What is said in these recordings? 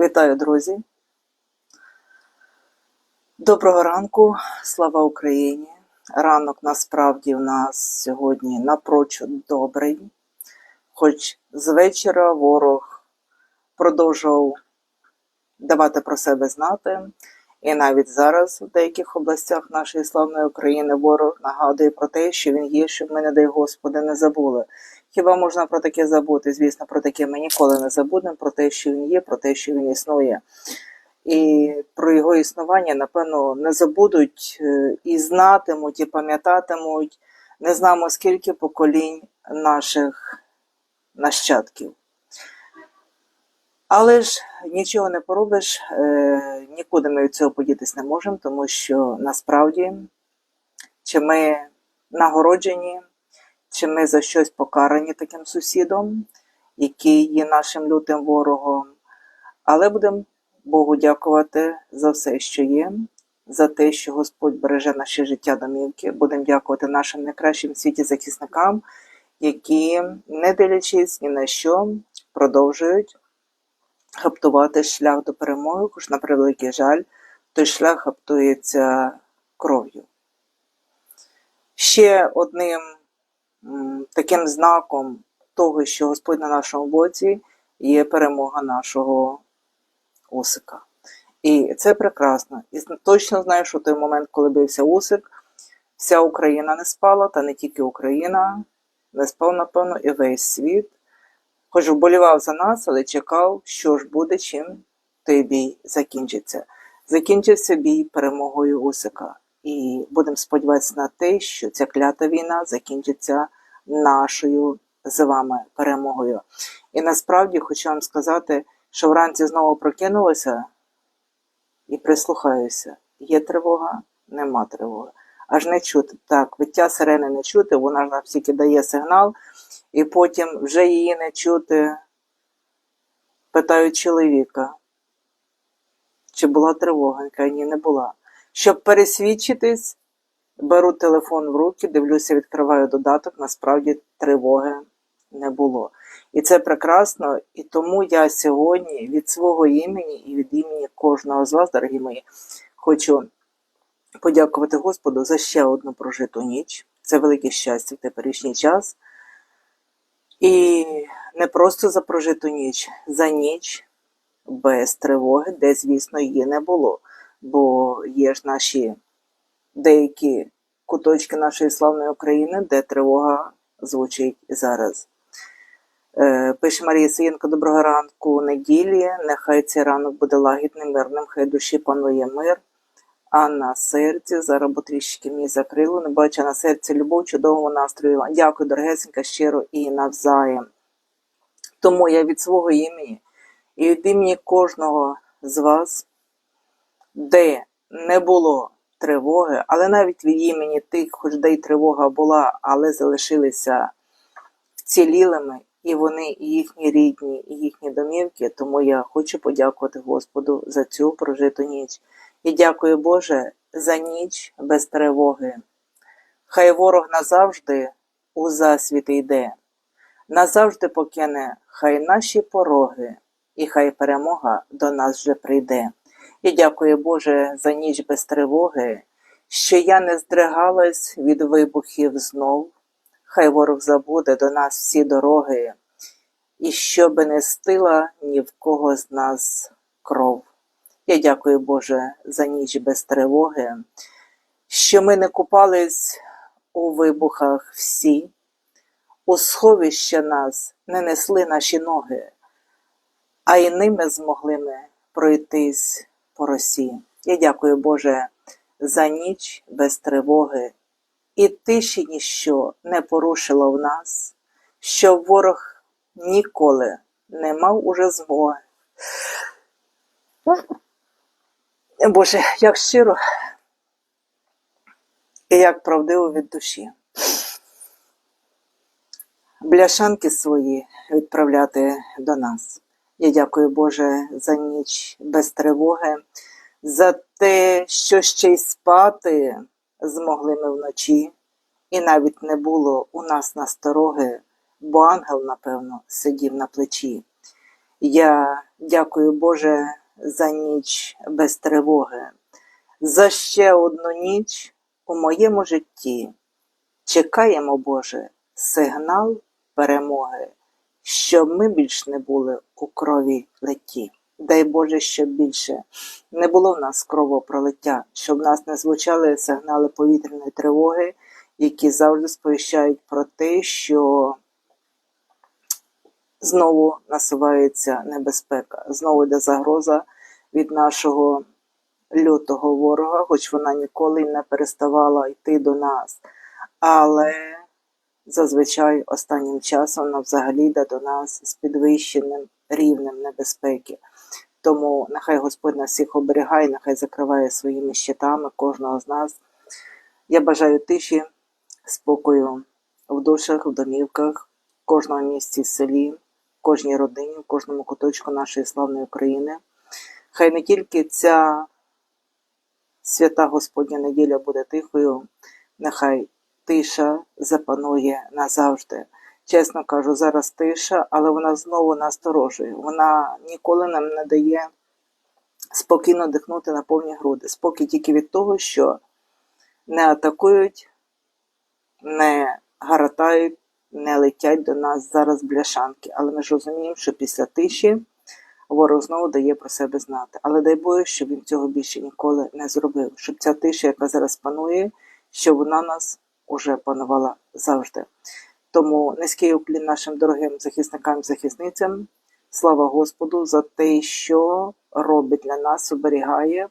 Вітаю, друзі. Доброго ранку, слава Україні. Ранок насправді у нас сьогодні напрочуд добрий. Хоч з вечора ворог продовжував давати про себе знати. І навіть зараз в деяких областях нашої славної України ворог нагадує про те, що він є, щоб ми, не дай Господи, не забули. Хіба можна про таке забути? Звісно, про таке ми ніколи не забудемо, про те, що він є, про те, що він існує. І про його існування, напевно, не забудуть е, і знатимуть, і пам'ятатимуть не знамо скільки поколінь наших нащадків. Але ж нічого не поробиш, е, нікуди ми від цього подітись не можемо, тому що насправді, чи ми нагороджені, чи ми за щось покарані таким сусідом, який є нашим лютим ворогом, але будемо Богу дякувати за все, що є, за те, що Господь береже наше життя домівки. Будемо дякувати нашим найкращим в світі захисникам, які, не дивлячись ні на що, продовжують гаптувати шлях до перемоги, хоч на превеликий жаль, той шлях гаптується кров'ю. Ще одним таким знаком того, що Господь на нашому боці, є перемога нашого Усика. І це прекрасно. І точно знаю, що в той момент, коли бився Усик, вся Україна не спала, та не тільки Україна, не спав, напевно, і весь світ. Хоч вболівав за нас, але чекав, що ж буде, чим той бій закінчиться. Закінчився бій перемогою Усика. І будемо сподіватися на те, що ця клята війна закінчиться нашою з вами перемогою. І насправді хочу вам сказати, що вранці знову прокинулася і прислухаюся. Є тривога, нема тривоги. Аж не чути. Так, виття сирени не чути, вона ж нам стільки дає сигнал, і потім вже її не чути. Питають чоловіка, чи була тривога? Каже, ні, не була. Щоб пересвідчитись, беру телефон в руки, дивлюся, відкриваю додаток, насправді тривоги не було. І це прекрасно. І тому я сьогодні від свого імені і від імені кожного з вас, дорогі мої, хочу подякувати Господу за ще одну прожиту ніч. Це велике щастя в теперішній час. І не просто за прожиту ніч, за ніч без тривоги, де, звісно, її не було. Бо є ж наші деякі куточки нашої славної України, де тривога звучить зараз. Е, Пише Марія Саєнко, доброго ранку неділі. Нехай цей ранок буде лагідним, мирним, хай душі панує мир. А на серці зараз бо трішки мені закрило. Не бачу на серці любов, чудового настрою. Дякую, дорогесенька, щиро і навзаєм. Тому я від свого імені і від імені кожного з вас, де не було тривоги, але навіть від імені тих, хоч де й тривога була, але залишилися вцілілими і вони, і їхні рідні, і їхні домівки. Тому я хочу подякувати Господу за цю прожиту ніч. І дякую Боже за ніч без тривоги. Хай ворог назавжди у засвіт йде, назавжди покине хай наші пороги, і хай перемога до нас вже прийде. І дякую Боже за ніч без тривоги, що я не здригалась від вибухів знов. Хай ворог забуде до нас всі дороги, і щоби не стила ні в кого з нас кров. Я дякую, Боже, за ніч без тривоги, що ми не купались у вибухах всі, у сховище нас не несли наші ноги, а й ними змогли ми пройтись по росі. Я дякую, Боже, за ніч без тривоги, і тиші ніщо не порушило в нас, що ворог ніколи не мав уже змоги. Боже, як щиро і як правдиво від душі. Бляшанки свої відправляти до нас. Я дякую, Боже, за ніч без тривоги, за те, що ще й спати змогли ми вночі, і навіть не було у нас настороги, бо ангел, напевно, сидів на плечі. Я дякую Боже за ніч без тривоги, за ще одну ніч у моєму житті. Чекаємо, Боже, сигнал перемоги, щоб ми більш не були у крові леті. Дай Боже, щоб більше не було в нас кровопролиття, щоб нас не звучали сигнали повітряної тривоги, які завжди сповіщають про те, що знову насувається небезпека, знову йде загроза від нашого лютого ворога, хоч вона ніколи не переставала йти до нас. Але зазвичай останнім часом вона взагалі йде до нас з підвищеним рівнем небезпеки. Тому нехай Господь нас всіх оберігає, нехай закриває своїми щитами кожного з нас. Я бажаю тиші, спокою в душах, в домівках, в кожному місці, в селі, в кожній родині, в кожному куточку нашої славної України. Хай не тільки ця свята Господня неділя буде тихою, нехай тиша запанує назавжди. Чесно кажу, зараз тиша, але вона знову насторожує. Вона ніколи нам не дає спокійно дихнути на повні груди. Спокій тільки від того, що не атакують, не гаратають, не летять до нас зараз бляшанки. Але ми ж розуміємо, що після тиші ворог знову дає про себе знати. Але дай Боже, щоб він цього більше ніколи не зробив. Щоб ця тиша, яка зараз панує, щоб вона нас уже панувала завжди. Тому низький уклін нашим дорогим захисникам і захисницям. Слава Господу за те, що робить для нас, оберігає.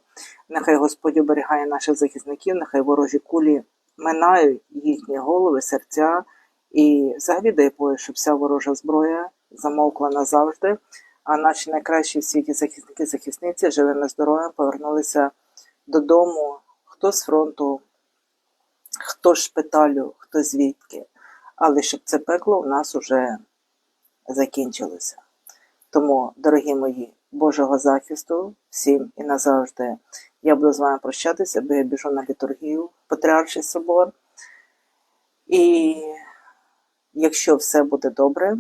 Нехай Господь оберігає наших захисників, нехай ворожі кулі минають їхні голови, серця. І взагалі дай Боже, щоб вся ворожа зброя замовкла назавжди. А наші найкращі в світі захисники захисниці живими здоров'ям повернулися додому, хто з фронту, хто шпиталю, хто звідки. Але щоб це пекло у нас уже закінчилося. Тому, дорогі мої, Божого захисту всім і назавжди. Я буду з вами прощатися, бо я біжу на літургію Патріарший собор. І якщо все буде добре,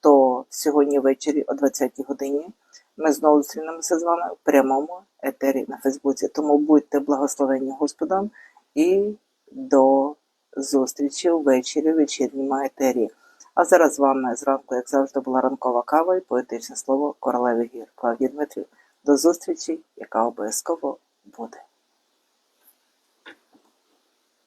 то сьогодні ввечері о 20-й годині ми знову зустрінемося з вами в прямому етері на Фейсбуці. Тому будьте благословені Господом і до зустрічі ввечері в вечірній етері. А зараз з вами зранку, як завжди, була ранкова кава і поетичне слово королеви гір Клавдії Дмитрів. До зустрічі, яка обов'язково буде.